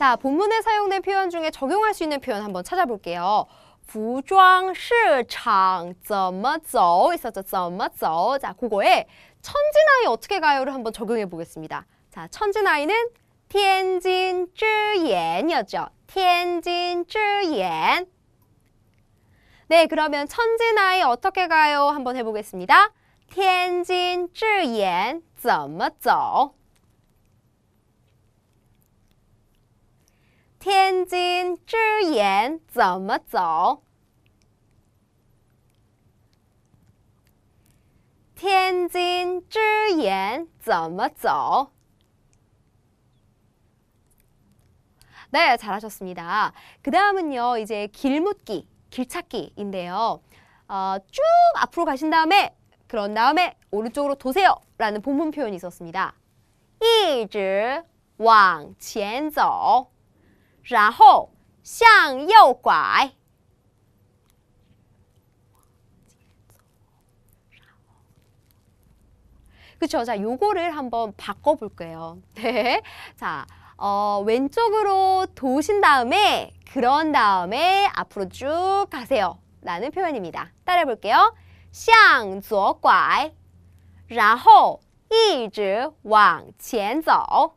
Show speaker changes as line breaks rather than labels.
자, 본문에 사용된 표현 중에 적용할 수 있는 표현 한번 찾아볼게요. 服装市场怎么走 있었죠. 怎么走. 자, 그거에 천진아이 어떻게 가요를 한번 적용해 보겠습니다. 자, 천진아이는 天津之眼이었죠. 天津之眼. 네, 그러면 천진아이 어떻게 가요? 한번 해보겠습니다. 天津之眼怎么走? 天津之眼怎么走？天津之眼怎么走？ 네, 잘하셨습니다. 그 다음은요, 이제 길묻기, 길찾기인데요. 어, 쭉 앞으로 가신 다음에, 그런 다음에 오른쪽으로 도세요! 라는 본문 표현이 있었습니다. 一直往前走。 然后向右拐。 그쵸. 자, 요거를 한번 바꿔볼게요. 네. 자, 어, 왼쪽으로 도신 다음에, 그런 다음에 앞으로 쭉 가세요. 라는 표현입니다. 따라해볼게요. 向左拐,然后一直往前走.